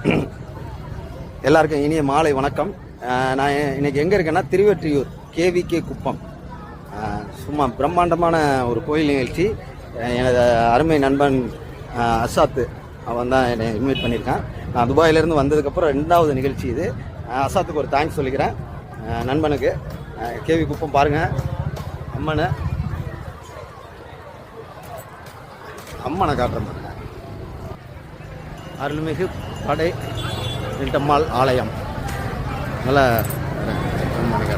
எல்லாருக்கும் இனிய மாலை வணக்கம். நான் இன்னைக்கு எங்கே இருக்கேன்னா திருவெற்றியூர் கேவிகே குப்பம். சும்மா பிரம்மாண்டமான ஒரு கோயில் நிகழ்ச்சி. எனது அருமை நண்பன் அசாத்து அவன் தான் என்னை இன்வைட் பண்ணியிருக்கான். நான் துபாயிலேருந்து வந்ததுக்கப்புறம் ரெண்டாவது நிகழ்ச்சி இது. அசாத்துக்கு ஒரு தேங்க்ஸ் சொல்லிக்கிறேன். நண்பனுக்கு. கேவி குப்பம் பாருங்கள் அம்மனை. அம்மனை காட்டுறேன் பாருங்க. அருள்மிகு படை நிட்டம்மாள் ஆலயம். நல்ல நல்லா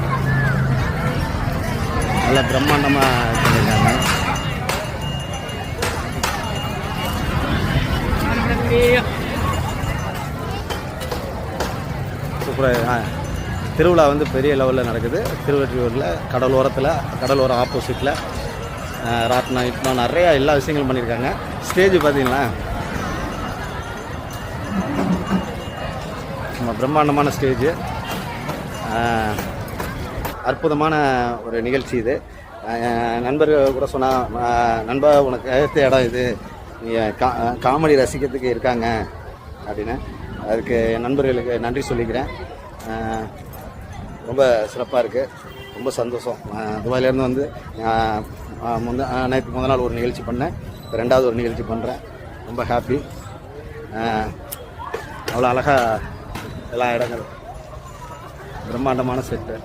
நல்ல பிரம்மாண்டமாக பண்ணியிருக்காங்க சூப்பராக திருவிழா வந்து பெரிய லெவலில் நடக்குது. திருவற்றியூரில் கடலோரத்தில் கடலோரம் ஆப்போசிட்டில் ராட்னா இட்னம் நிறையா எல்லா விஷயங்களும் பண்ணியிருக்காங்க. ஸ்டேஜ் பார்த்தீங்களா? நம்ம பிரம்மாண்டமான ஸ்டேஜு அற்புதமான ஒரு நிகழ்ச்சி இது. நண்பர்கள் கூட சொன்னால் நண்பா உனக்கு ஏற்ற இடம் இது. நீ கா காமெடி ரசிக்கிறதுக்கு இருக்காங்க அப்படின்னு. அதுக்கு என் நண்பர்களுக்கு நன்றி சொல்லிக்கிறேன். ரொம்ப சிறப்பாக இருக்குது ரொம்ப சந்தோஷம். துபாயிலேருந்து வந்து முந்த நேற்று முத நாள் ஒரு நிகழ்ச்சி பண்ணேன். ரெண்டாவது ஒரு நிகழ்ச்சி பண்ணுறேன் ரொம்ப ஹாப்பி அவ்வளோ அழகாக எல்லா இடங்களும். பிரம்மாண்டமான செட்டு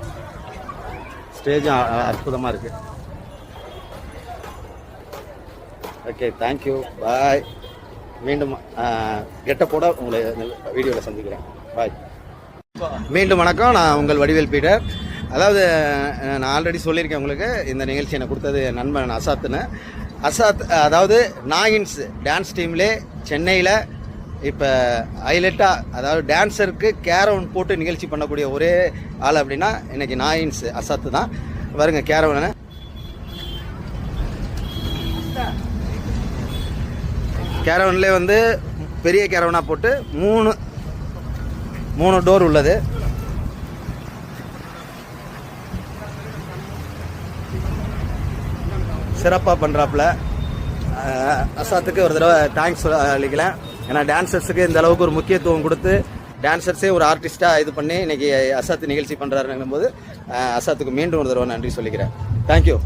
ஸ்டேஜும் அற்புதமாக இருக்குது ஓகே தேங்க்யூ பாய் மீண்டும் கெட்டப்போட உங்களை வீடியோவில் சந்திக்கிறேன். பாய் மீண்டும் வணக்கம். நான் உங்கள் வடிவேல் பீட்டர். அதாவது நான் ஆல்ரெடி சொல்லியிருக்கேன் உங்களுக்கு. இந்த நிகழ்ச்சி எனக்கு கொடுத்தது நண்பன் அசாத்துன்னு. அசாத் அதாவது நாகின்ஸ் டான்ஸ் டீம்லே சென்னையில் இப்போ ஹைலைட்டாக அதாவது டான்ஸருக்கு கேரவன் போட்டு நிகழ்ச்சி பண்ணக்கூடிய ஒரே ஆள் அப்படின்னா இன்றைக்கி நாயின்ஸ் அசாத்து தான். வருங்க கேரவனை. கேரவன்லேயே வந்து பெரிய கேரவனாக போட்டு மூணு மூணு டோர் உள்ளது. சிறப்பாக பண்ணுறாப்புல அசாத்துக்கு ஒரு தடவை தேங்க்ஸ் அளிக்கலாம் ஏன்னா டான்சர்ஸுக்கு இந்த அளவுக்கு ஒரு முக்கியத்துவம் கொடுத்து டான்சர்ஸே ஒரு ஆர்டிஸ்ட்டாக இது பண்ணி இன்னைக்கு அசாத் நிகழ்ச்சி பண்ணுறாருங்கும் போது அசாத்துக்கு மீண்டும் ஒரு தடவை நன்றி சொல்லிக்கிறேன். தேங்க்யூ